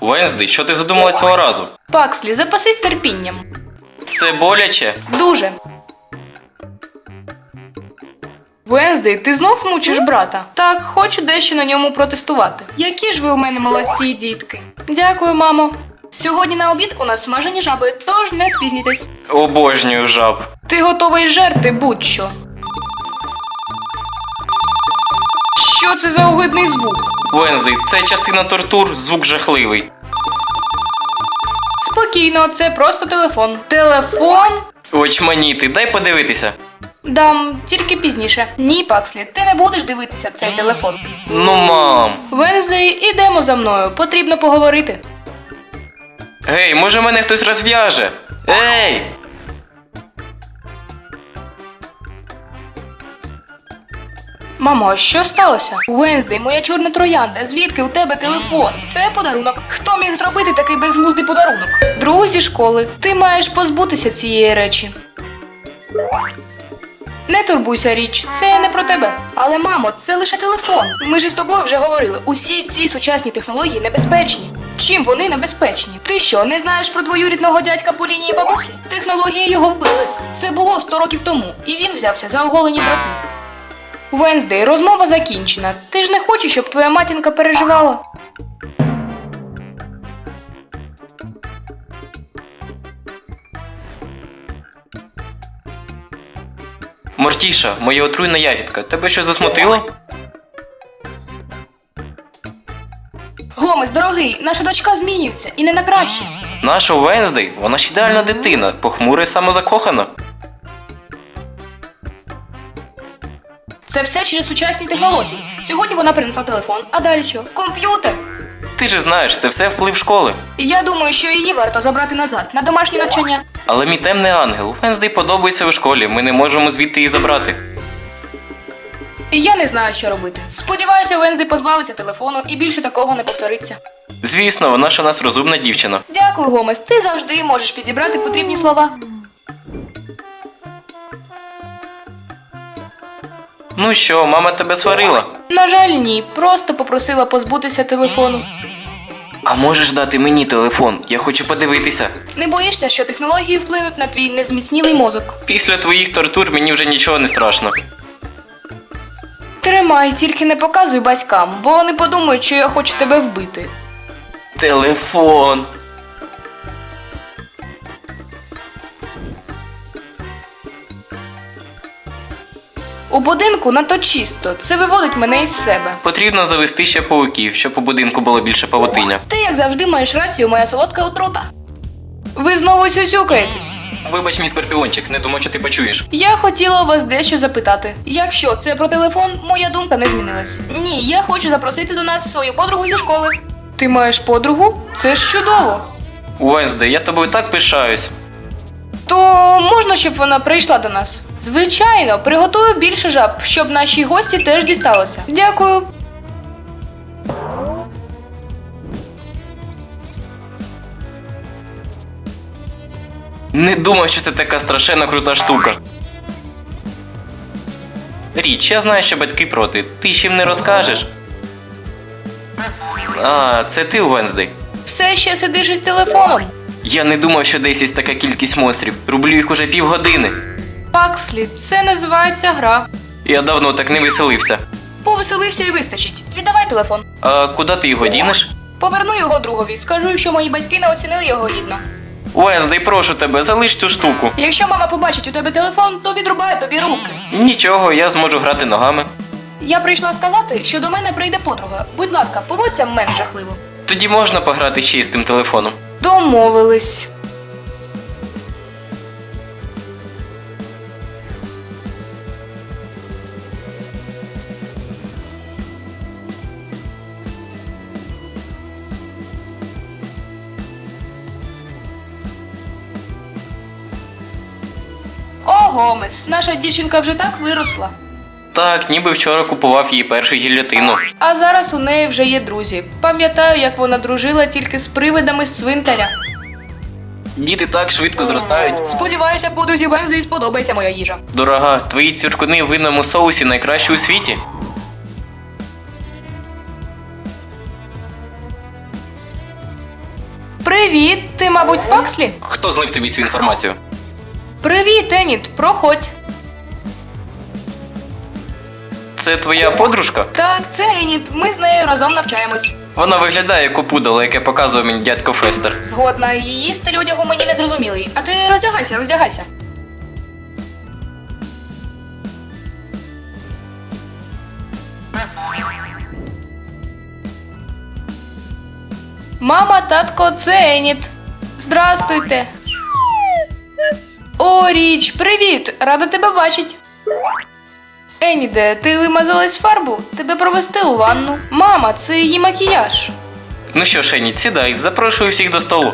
Венздей, що ти задумала цього разу? Пакслі, запасись терпінням. Це боляче? Дуже. Венздей, ти знов мучиш брата? Так, хочу дещо на ньому протестувати. Які ж ви у мене молодці, дітки. Дякую, мамо. Сьогодні на обід у нас смажені жаби, тож не спізнітесь. Обожнюю жаб. Ти готовий жерти будь-що. Що це за огидний звук? Венздей, це частина тортур, звук жахливий. Спокійно, це просто телефон. Телефон? Очманіти, дай подивитися. Дам, тільки пізніше. Ні, Пакслі, ти не будеш дивитися цей телефон. Ну, мам. Венздей, ідемо за мною, потрібно поговорити. Гей, може мене хтось розв'яже? Ей! Мамо, а що сталося? Венздей, моя чорна троянда, звідки у тебе телефон? Це подарунок. Хто міг зробити такий безглуздий подарунок? Друзі школи, ти маєш позбутися цієї речі. Не турбуйся, річ, це не про тебе. Але, мамо, це лише телефон. Ми ж із тобою вже говорили. Усі ці сучасні технології небезпечні. Чим вони небезпечні? Ти що, не знаєш про двоюрідного дядька по лінії бабусі? Технології його вбили. Це було 100 років тому, і він взявся за оголені дроти. Венздей, розмова закінчена. Ти ж не хочеш, щоб твоя матінка переживала. Мортіша, моя отруйна ягідка, тебе що засмутило? Гомес, дорогий, наша дочка змінюється і не на краще. Наша Венздей, вона ж ідеальна дитина, похмура і самозакохана. Це все через сучасні технології. Сьогодні вона принесла телефон, а далі що? Комп'ютер. Ти ж знаєш, це все вплив школи. Я думаю, що її варто забрати назад на домашнє навчання. Але мій темний ангел, Венздей подобається в школі, ми не можемо звідти її забрати. Я не знаю, що робити. Сподіваюся, Венздей позбавиться телефону і більше такого не повториться. Звісно, вона ж у нас розумна дівчина. Дякую, Гомес. Ти завжди можеш підібрати потрібні слова. Ну що, мама тебе сварила? На жаль, ні. Просто попросила позбутися телефону. А можеш дати мені телефон? Я хочу подивитися. Не боїшся, що технології вплинуть на твій незміцнілий мозок. Після твоїх тортур мені вже нічого не страшно. Тримай, тільки не показуй батькам, бо вони подумають, що я хочу тебе вбити. Телефон. У будинку надто чисто, це виводить мене із себе. Потрібно завести ще пауків, щоб у будинку було більше павутиння. Ти, як завжди, маєш рацію, моя солодка отрута. Ви знову сюсюкаєтесь. Вибач, мій скорпіончик, не думав, що ти почуєш. Я хотіла у вас дещо запитати. Якщо це про телефон, моя думка не змінилась. Ні, я хочу запросити до нас свою подругу зі школи. Ти маєш подругу? Це ж чудово. Уенсде, я тобою так пишаюсь. То можна, щоб вона прийшла до нас? Звичайно, приготую більше жаб, щоб нашій гості теж дісталося. Дякую. Не думав, що це така страшенно крута штука. Річ, я знаю, що батьки проти. Ти ж їм не розкажеш. А, це ти, Уенздей. Все ще сидиш із телефоном. Я не думав, що десь є така кількість монстрів. Рублю їх уже півгодини. Пакслі, це називається гра. Я давно так не веселився. Повеселився і вистачить. Віддавай телефон. А куди ти його дінеш? Поверну його другові. Скажу, що мої батьки не оцінили його гідно. Уенздей, прошу тебе, залиш цю штуку. Якщо мама побачить у тебе телефон, то відрубає тобі руки. Нічого, я зможу грати ногами. Я прийшла сказати, що до мене прийде подруга. Будь ласка, поводься менш жахливо. Тоді можна пограти ще й з тим телефоном. Домовились. Гомес, наша дівчинка вже так виросла. Так, ніби вчора купував її першу гільотину. А зараз у неї вже є друзі. Пам'ятаю, як вона дружила тільки з привидами з цвинтаря. Діти так швидко зростають. Сподіваюся, подрузі Вензлі сподобається моя їжа. Дорога, твої цвіркуни в винному соусі найкращі у світі. Привіт, ти, мабуть, Пакслі? Хто злив тобі цю інформацію? Привіт, Еніт, проходь. Це твоя подружка? Так, це Еніт. Ми з нею разом навчаємось. Вона виглядає як опудало, яке показував мені дядько Фестер. Згодна, її стиль одягу мені не зрозумілий. А ти роздягайся, роздягайся. Мама, татко, це Еніт. Здрастуйте. О, Річ, привіт! Рада тебе бачить. Еніде, ти вимазалась в фарбу? Тебе провести у ванну. Мама, це її макіяж. Ну що ж, Еніт, сідай, запрошую всіх до столу.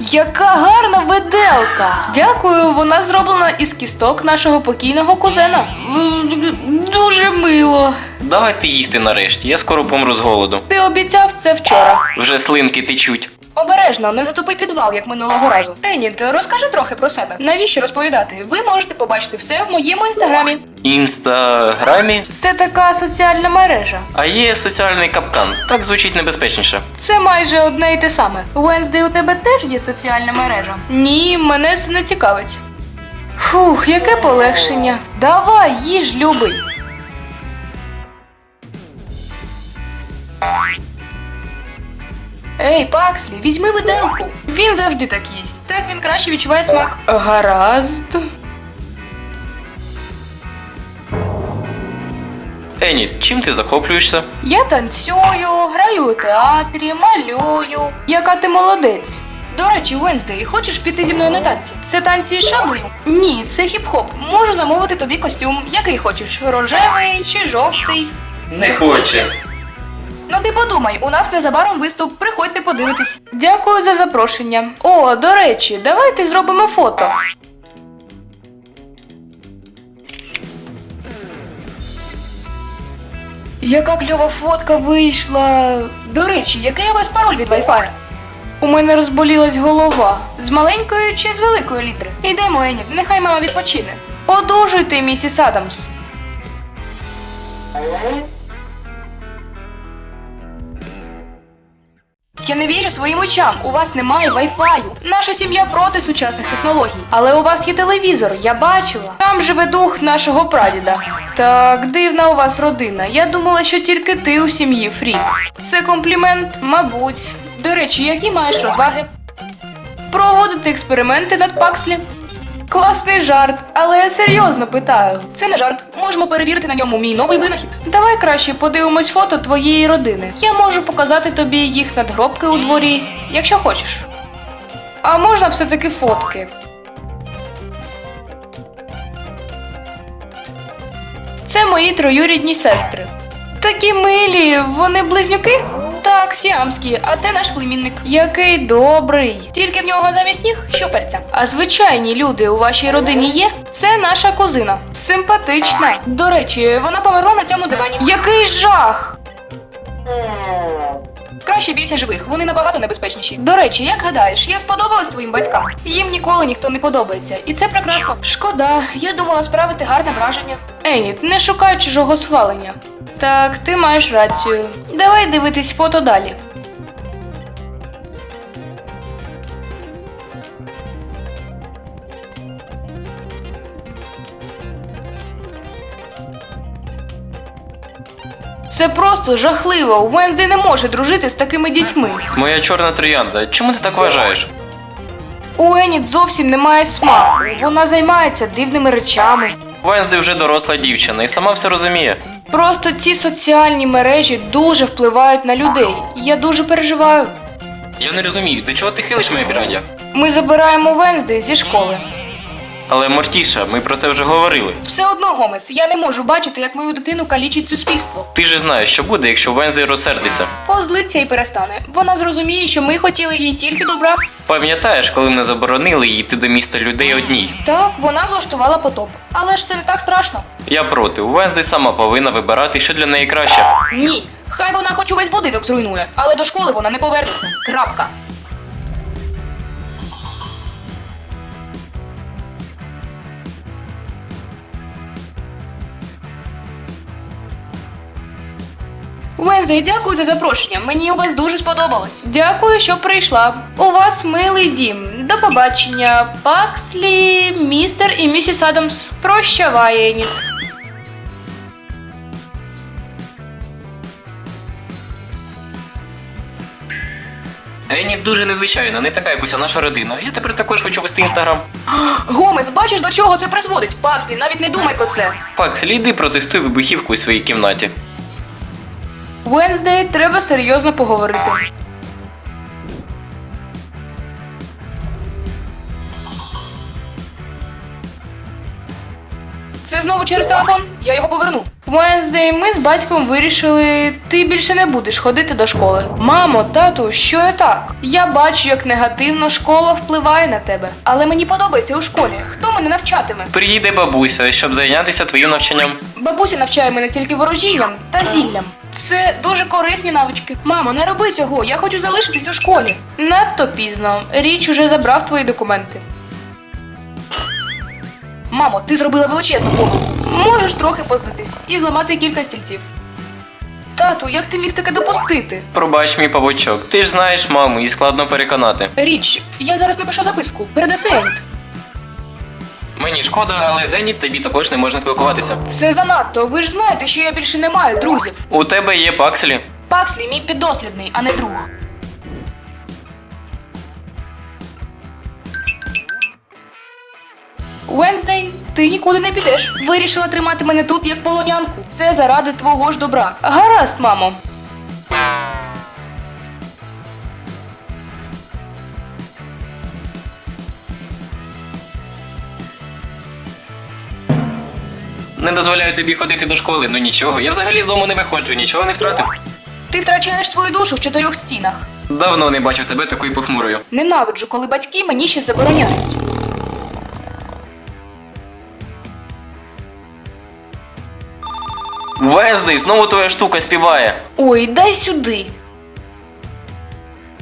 Яка гарна виделка! Дякую, вона зроблена із кісток нашого покійного кузена. Дуже мило. Давайте їсти нарешті, я скоро помру з голоду. Ти обіцяв це вчора. Вже слинки течуть. Обережно, не затупи підвал, як минулого разу. Еніт, розкажи трохи про себе. Навіщо розповідати? Ви можете побачити все в моєму інстаграмі. Інстаграмі? Це така соціальна мережа. А є соціальний капкан. Так звучить небезпечніше. Це майже одне і те саме. Венздей, у тебе теж є соціальна мережа? Ні, мене це не цікавить. Фух, яке полегшення. Давай, їж, любий. Ей, Пакслі, візьми виделку. Він завжди так їсть. Так він краще відчуває смак. Гаразд. Еніт, чим ти захоплюєшся? Я танцюю, граю у театрі, малюю. Яка ти молодець. До речі, Венздей, хочеш піти зі мною на танці? Це танці з шаблею? Ні, це хіп-хоп. Можу замовити тобі костюм, який хочеш, рожевий чи жовтий. Не хоче. Ну ти подумай, у нас незабаром виступ, приходьте подивитись. Дякую за запрошення. О, до речі, давайте зробимо фото. Яка кльова фотка вийшла. До речі, який у вас пароль від Wi-Fi? У мене розболілась голова. З маленької чи з великої літери? Йдемо, Енік, нехай мама відпочине. Одужуйте, місіс Адамс. Я не вірю своїм очам. У вас немає вайфаю. Наша сім'я проти сучасних технологій. Але у вас є телевізор, я бачила. Там живе дух нашого прадіда. Так, дивна у вас родина. Я думала, що тільки ти у сім'ї фрік. Це комплімент, мабуть. До речі, які маєш розваги? Проводити експерименти над Пакслі. Класний жарт, але я серйозно питаю. Це не жарт. Можемо перевірити на ньому мій новий винахід. Давай краще подивимось фото твоєї родини. Я можу показати тобі їх надгробки у дворі, якщо хочеш. А можна все-таки фотки. Це мої троюрідні сестри. Такі милі, вони близнюки? Так, сіамські, а це наш племінник. Який добрий. Тільки в нього замість ніг щупальця. А звичайні люди у вашій родині є? Це наша кузина. Симпатична. До речі, вона померла на цьому дивані. Який жах! Краще бійся живих, вони набагато небезпечніші. До речі, як гадаєш, я сподобалась твоїм батькам. Їм ніколи ніхто не подобається, і це прекрасно. Шкода, я думала справити гарне враження. Еніт, не шукай чужого схвалення. Так, ти маєш рацію. Давай дивитись фото далі. Це просто жахливо. Венздей не може дружити з такими дітьми. Моя чорна троянда, чому ти так вважаєш? У Еніт зовсім немає смаку. Вона займається дивними речами. Венздей вже доросла дівчина і сама все розуміє. Просто ці соціальні мережі дуже впливають на людей. Я дуже переживаю. Я не розумію, до чого ти хилиш моє пірання? Ми забираємо Вензди зі школи. Але Мортіша, ми про це вже говорили. Все одно, Гомес, я не можу бачити, як мою дитину калічить суспільство. Ти же знаєш, що буде, якщо Венздей розсердиться. Позлиться і перестане. Вона зрозуміє, що ми хотіли їй тільки добра. Пам'ятаєш, коли ми заборонили їй йти до міста людей одній? Так, вона влаштувала потоп. Але ж це не так страшно. Я проти. Венздей сама повинна вибирати, що для неї краще. Ні. Хай вона хоч увесь будинок зруйнує, але до школи вона не повернеться. Крапка. Вензе, дякую за запрошення. Мені у вас дуже сподобалось. Дякую, що прийшла. У вас милий дім. До побачення. Пакслі, містер і місіс Адамс. Прощавай, Еніт. Ені дуже незвичайна, не така, як уся наша родина. Я тепер також хочу вести інстаграм. Гомес, бачиш, до чого це призводить? Пакслі, навіть не думай про це. Пакселі, йди протестуй вибухівку у своїй кімнаті. Венздей, треба серйозно поговорити. Це знову через телефон? Я його поверну. Венздей, ми з батьком вирішили, ти більше не будеш ходити до школи. Мамо, тату, що не так? Я бачу, як негативно школа впливає на тебе. Але мені подобається у школі. Хто мене навчатиме? Приїде бабуся, щоб зайнятися твоїм навчанням. Бабуся навчає мене тільки ворожінням та зіллям. Це дуже корисні навички. Мамо, не роби цього, я хочу залишитись у школі. Надто пізно. Річ уже забрав твої документи. Мамо, ти зробила величезну помилку. Можеш трохи позбитись і зламати кілька стільців. Тату, як ти міг таке допустити? Пробач мій павучок, ти ж знаєш маму, її складно переконати. Річ, я зараз напишу записку. Передаси Еніт. Мені шкода, але Зеніт тобі також не можна спілкуватися. Це занадто. Ви ж знаєте, що я більше не маю друзів. У тебе є Пакселі. Пакслі мій піддослідний, а не друг. Венздей, ти нікуди не підеш. Вирішила тримати мене тут як полонянку. Це заради твого ж добра. Гаразд, мамо. Не дозволяю тобі ходити до школи, ну нічого. Я взагалі з дому не виходжу, нічого не втратив. Ти втрачаєш свою душу в чотирьох стінах. Давно не бачив тебе такою похмурою. Ненавиджу, коли батьки мені щось забороняють. Вездей, знову твоя штука співає. Ой, дай сюди.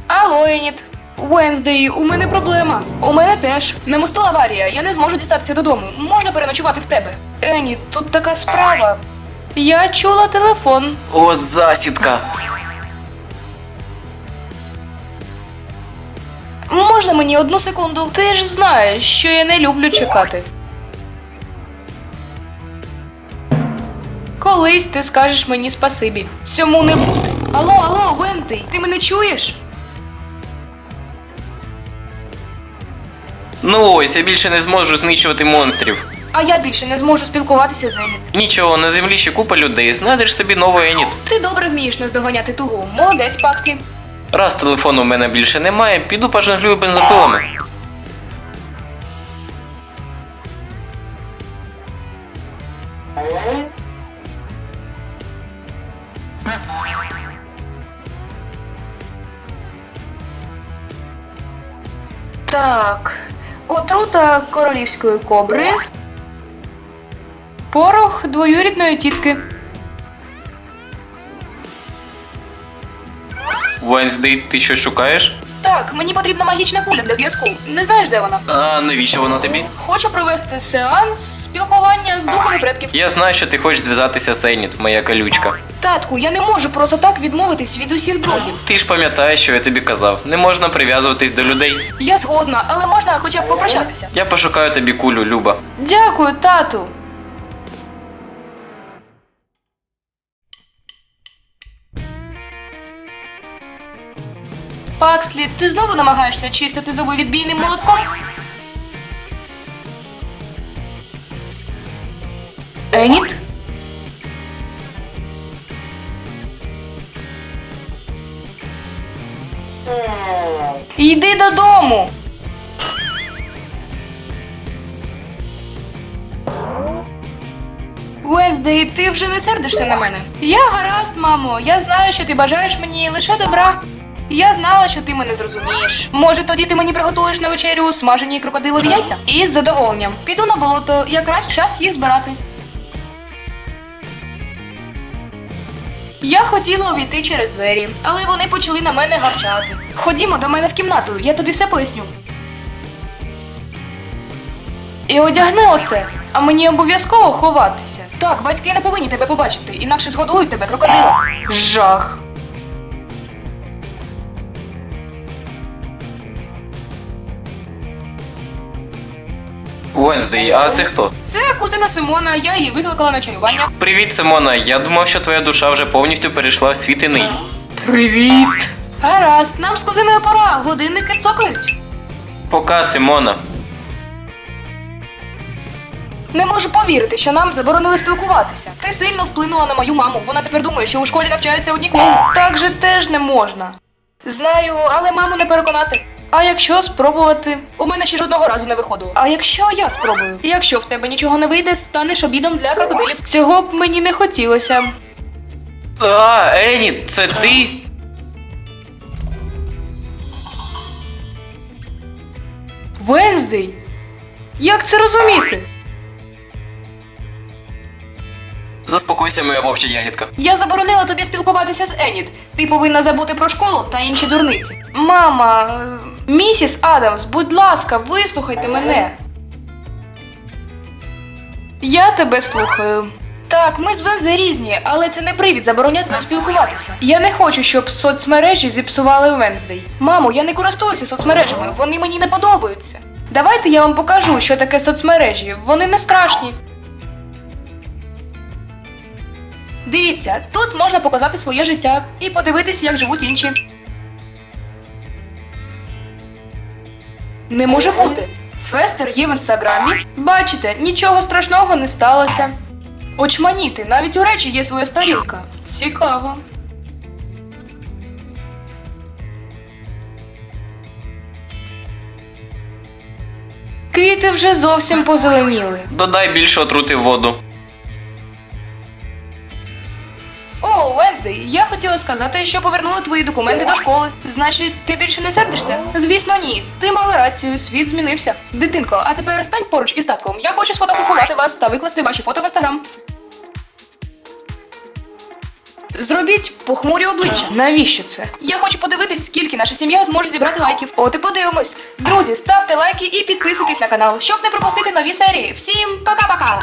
Алло, Еніт. Венздей, у мене проблема. У мене теж. Не мостила аварія, я не зможу дістатися додому. Можна переночувати в тебе. Еніт, тут така справа. Я чула телефон. От засідка. Можна мені одну секунду? Ти ж знаєш, що я не люблю чекати. Колись ти скажеш мені спасибі. Цьому не буде. Алло, алло, Венздей, ти мене чуєш? Ну ось, я більше не зможу знищувати монстрів. А я більше не зможу спілкуватися з Еніт. Нічого, на землі ще купа людей. Знайдеш собі нову Еніт. Ти добре вмієш наздоганяти тугу. Молодець, Пакслі. Раз телефону в мене більше немає, піду пожонглюю бензопилами. Так. Отрута королівської кобри. Порох двоюрідної тітки. Венздей, ти що шукаєш? Так, мені потрібна магічна куля для зв'язку. Не знаєш, де вона? А навіщо вона тобі? Хочу провести сеанс спілкування з духами предків. Я знаю, що ти хочеш зв'язатися з Еніт, моя колючка. Татку, я не можу просто так відмовитись від усіх друзів. Ти ж пам'ятаєш, що я тобі казав. Не можна прив'язуватись до людей. Я згодна, але можна хоча б попрощатися. Я пошукаю тобі кулю, Люба. Дякую, тату. Пакслі, ти знову намагаєшся чистити зуби відбійним молотком? Еніт? Йди додому. Венздей, ти вже не сердишся на мене. Я гаразд, мамо. Я знаю, що ти бажаєш мені лише добра. Я знала, що ти мене зрозумієш. Може, тоді ти мені приготуєш на вечерю смажені крокодилові яйця? Із задоволенням. Піду на болото, якраз час їх збирати. Я хотіла увійти через двері, але вони почали на мене гарчати. Ходімо до мене в кімнату, я тобі все поясню. і одягни оце. А мені обов'язково ховатися. Так, батьки не повинні тебе побачити, інакше згодують тебе крокодилом. Жах. Венздей, а це хто? Це кузина Симона, я її викликала на чаювання. Привіт, Симона. Я думав, що твоя душа вже повністю перейшла в світ іний. Привіт. Гаразд, нам з кузиною пора, годинники цокають. Пока, Симона. Не можу повірити, що нам заборонили спілкуватися. Ти сильно вплинула на мою маму. Вона тепер думає, що у школі навчаються одні клоуни. Так же теж не можна. Знаю, але маму не переконати. А якщо спробувати? У мене ще жодного разу не виходило. А якщо я спробую? Якщо в тебе нічого не вийде, станеш обідом для крокодилів. Цього б мені не хотілося. А, Ені, це ти? Венздей? Як це розуміти? Заспокойся, моя вовча ягідка. Я заборонила тобі спілкуватися з Еніт. Ти повинна забути про школу та інші дурниці. Мама, е, місіс Адамс, будь ласка, вислухайте мене. Я тебе слухаю. Так, ми з Вензи різні, але це не привід забороняти нам спілкуватися. Я не хочу, щоб соцмережі зіпсували Венздей. Мамо, я не користуюся соцмережами, вони мені не подобаються. Давайте я вам покажу, що таке соцмережі. Вони не страшні. Дивіться, тут можна показати своє життя і подивитись, як живуть інші. Не може бути. Фестер є в інстаграмі. Бачите, нічого страшного не сталося. Очманіти, навіть у речі є своя сторінка. Цікаво. Квіти вже зовсім позеленіли. Додай більше отрути в воду. О, я хотіла сказати, що повернула твої документи до школи. Значить, ти більше не сердишся? Звісно, ні. Ти мала рацію, світ змінився. Дитинко, а тепер стань поруч із татком. Я хочу сфотографувати вас та викласти ваші фото в інстаграм. Зробіть похмурі обличчя. Навіщо це? Я хочу подивитись, скільки наша сім'я зможе зібрати лайків. От і подивимось. Друзі, ставте лайки і підписуйтесь на канал, щоб не пропустити нові серії. Всім пока-пока!